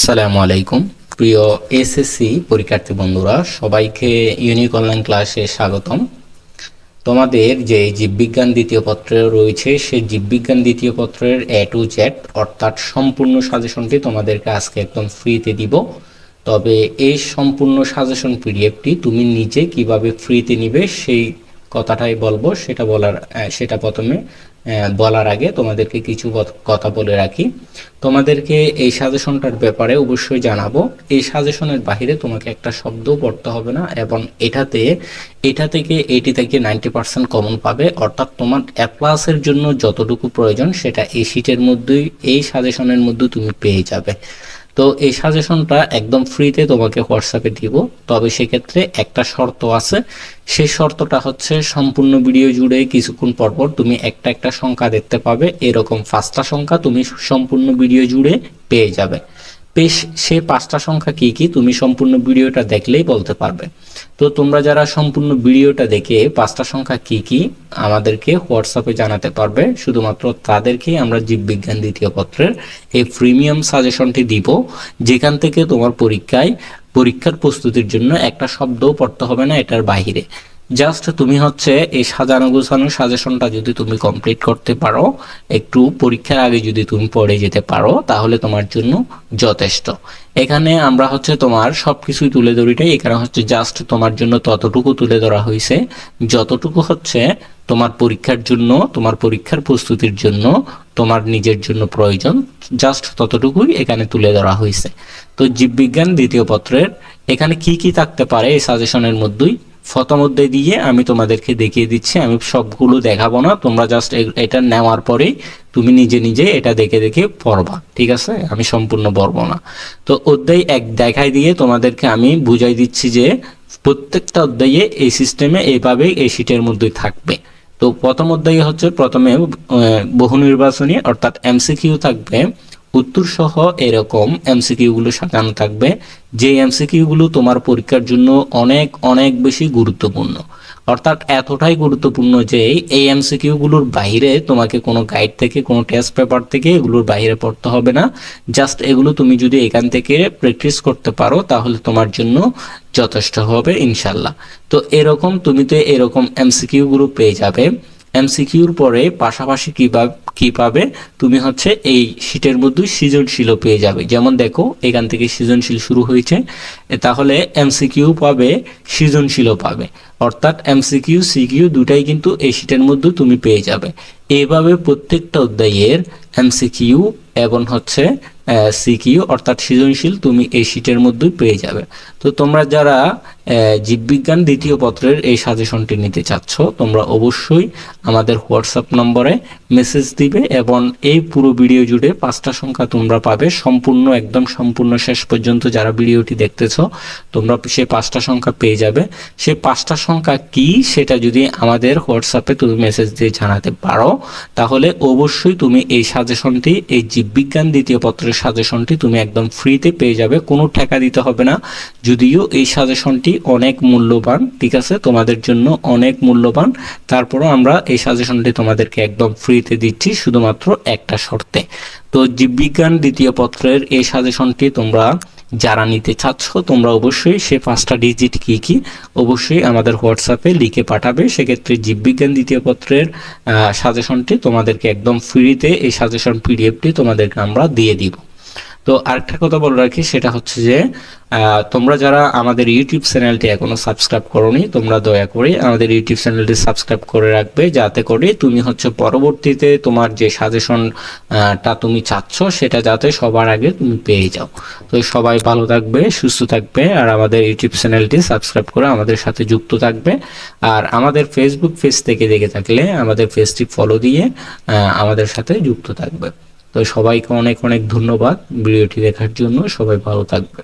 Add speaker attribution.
Speaker 1: আসসালামু আলাইকুম। প্রিয় এসএসসি পরীক্ষার্থী বন্ধুরা, সবাইকে ইউনিক অনলাইন ক্লাসে স্বাগতম। তোমাদের যে জীববিজ্ঞান দ্বিতীয় পত্রে রয়েছে সেই জীববিজ্ঞান দ্বিতীয় পত্রের এ টু জেড অর্থাৎ সম্পূর্ণ সাজেশনটি তোমাদেরকে আজকে একদম ফ্রিতে দিব। তবে এই সম্পূর্ণ সাজেশন পিডিএফটি তুমি নিজে কীভাবে ফ্রিতে নিবে, সেই কথাটাই বলব। সেটা বলার সেটা প্রথমে বলার আগে তোমাদেরকে কিছু কথা বলে রাখি। তোমাদেরকে এই সাজেশনটার ব্যাপারে অবশ্যই জানাব। এই সাজেশনের বাইরে তোমাকে একটা শব্দও পড়তে হবে না এবং এটাতে, এটা থেকে এইটি থেকে নাইনটি পার্সেন্ট কমন পাবে। অর্থাৎ তোমার অ্যাপ্লাসের জন্য যতটুকু প্রয়োজন, সেটা এই শীটের মধ্যেই, এই সাজেশনের মধ্যে তুমি পেয়ে যাবে। তো এই সাজেশনটা একদম ফ্রিতে তোমাকে হোয়াটসঅ্যাপে দিব। তবে সেক্ষেত্রে একটা শর্ত আছে। সেই শর্তটা হচ্ছে সম্পূর্ণ ভিডিও জুড়ে কিছুক্ষণ পরপর তুমি একটা একটা সংখ্যা দেখতে পাবে। এরকম পাঁচটা সংখ্যা তুমি সম্পূর্ণ ভিডিও জুড়ে পেয়ে যাবে। বেশ, সে পাঁচটা সংখ্যা কি কি? তুমি সম্পূর্ণ ভিডিওটা দেখলেই বলতে পারবে। তো তোমরা যারা সম্পূর্ণ ভিডিওটা দেখে পাঁচটা সংখ্যা কি কি, আমাদেরকে হোয়াটসঅ্যাপে জানাতে পারবে। শুধুমাত্র তাদেরকেই আমরা জীববিজ্ঞান দ্বিতীয় পত্রের এই প্রিমিয়াম সাজেশনটি দিব, যেখান থেকে তোমার পরীক্ষায়, পরীক্ষার প্রস্তুতির জন্য একটা শব্দও পড়তে হবে না, এটার বাইরে জাস্ট তুমি হচ্ছে এই সাজানো গোছানো সাজেশনটা যদি তুমি কমপ্লিট করতে পারো, একটু পরীক্ষার আগে যদি তুমি পড়ে যেতে পারো, তাহলে তোমার জন্য যথেষ্ট। এখানে আমরা হচ্ছে তোমার সব সবকিছুই তুলে ধরিটাই এখানে হচ্ছে জাস্ট তোমার জন্য ততটুকু তুলে ধরা হয়েছে। যতটুকু হচ্ছে তোমার পরীক্ষার জন্য, তোমার পরীক্ষার প্রস্তুতির জন্য, তোমার নিজের জন্য প্রয়োজন, জাস্ট ততটুকুই এখানে তুলে ধরা হয়েছে। তো জীববিজ্ঞান দ্বিতীয় পত্রের, এখানে কি কি থাকতে পারে এই সাজেশনের মধ্যেই? ফতমধ্যে দিয়ে আমি তোমাদেরকে দেখিয়ে দিচ্ছি, আমি সবগুলো দেখাবো না, তোমরা জাস্ট এটা নেওয়ার পরেই তুমি নিজে নিজে এটা দেখে দেখে পড়বা, ঠিক আছে? আমি সম্পূর্ণ পড়ব না। তো অধ্যায় এক দেখাই দিয়ে তোমাদেরকে আমি বুঝাই দিচ্ছি যে প্রত্যেকটা অধ্যায়ে এই সিস্টেমে এইভাবে এই শীটের মধ্যেই থাকবে। তো প্রথম অধ্যায় হচ্ছে প্রথমে বহু নির্বাচনী, অর্থাৎ এমসিকিউ থাকবে। উত্তর সহ এরকম এমসিকিউ গুলো সাজানো থাকবে। যে এমসিকিউ গুলো তোমার পরীক্ষার জন্য অনেক অনেক বেশি গুরুত্বপূর্ণ। অর্থাৎ এতটাই গুরুত্বপূর্ণ যে এই এমসিকিউ গুলোর বাইরে তোমাকে কোনো গাইড থেকে, কোনো টেস্ট পেপার থেকে এগুলোর বাইরে পড়তে হবে না। জাস্ট এগুলো তুমি যদি এখান থেকে প্র্যাকটিস করতে পারো, তাহলে তোমার জন্য যথেষ্ট হবে ইনশাল্লাহ। তো এরকম তুমি তো এরকম এমসিকিউ গুলো পেয়ে যাবে। এমসিকিউর পরে পাশাপাশি কি কি পাবে? তুমি হচ্ছে এই শীটের মধ্যে সৃজনশীলও পেয়ে যাবে। যেমন দেখো, এখান থেকে সৃজনশীল শুরু হয়েছে। তাহলে এমসিকিউ পাবে, সৃজনশীলও পাবে। অর্থাৎ এমসিকিউ, সিকিউ দুটাই কিন্তু এই শীটের মধ্যে তুমি পেয়ে যাবে। এইভাবে প্রত্যেকটা অধ্যায়ের এমসিকিউ এবং হচ্ছে সিকিউ অর্থাৎ সৃজনশীল তুমি এই শীটের মধ্যেই পেয়ে যাবে। তো তোমরা যারা জীববিজ্ঞান দ্বিতীয় পত্রের এই সাজেশনটি নিতে চাচ্ছ, তোমরা অবশ্যই আমাদের হোয়াটসঅ্যাপ নম্বরে মেসেজ দিবে এবং এই পুরো ভিডিও জুড়ে পাঁচটা সংখ্যা তোমরা পাবে, সম্পূর্ণ, একদম সম্পূর্ণ শেষ পর্যন্ত যারা ভিডিওটি দেখতেছো, তোমরা সেই পাঁচটা সংখ্যা পেয়ে যাবে। সেই পাঁচটা সংখ্যা কি, সেটা যদি আমাদের হোয়াটসঅ্যাপে তুমি মেসেজ দিয়ে জানাতে পারো, তাহলে অবশ্যই তুমি এই সাজেশনটি এই জীববিজ্ঞান দ্বিতীয় পত্রের সাজেশনটি তুমি একদম ফ্রিতে পেয়ে যাবে, কোনো টাকা দিতে হবে না। যদিও এই সাজেশনটি অনেক মূল্যবান, ঠিক আছে? তোমাদের জন্য অনেক মূল্যবান। তারপরও আমরা এই সাজেশনটি তোমাদেরকে একদম ফ্রিতে দিচ্ছি, শুধুমাত্র একটা শর্তে। তো জীববিজ্ঞান দ্বিতীয় পত্রের এই সাজেশনটি তোমরা যারা নিতে চাচ্ছ, তোমরা অবশ্যই সে পাঁচটা ডিজিট কি কি, অবশ্যই আমাদের হোয়াটসঅ্যাপে লিখে পাঠাবে। সেক্ষেত্রে জীববিজ্ঞান দ্বিতীয় পত্রের সাজেশনটি তোমাদেরকে একদম ফ্রিতে এই সাজেশন পিডিএফটি তোমাদেরকে আমরা দিয়ে দিব। তো আরেকটা কথা বলে রাখি, সেটা হচ্ছে যে তোমরা যারা আমাদের ইউটিউব চ্যানেলটি এখনও সাবস্ক্রাইব করোনি, তোমরা দয়া করে আমাদের ইউটিউব চ্যানেলটি সাবস্ক্রাইব করে রাখবে, যাতে করে তুমি হচ্ছে পরবর্তীতে তোমার যে সাজেশনটা তুমি চাচ্ছ, সেটা যাতে সবার আগে তুমি পেয়ে যাও। তো সবাই ভালো থাকবে, সুস্থ থাকবে, আর আমাদের ইউটিউব চ্যানেলটি সাবস্ক্রাইব করে আমাদের সাথে যুক্ত থাকবে। আর আমাদের ফেসবুক পেজ থেকে দেখে থাকলে আমাদের পেজটি ফলো দিয়ে আমাদের সাথে যুক্ত থাকবে। তো সবাইকে অনেক অনেক ধন্যবাদ ভিডিওটি দেখার জন্য। সবাই ভালো থাকবে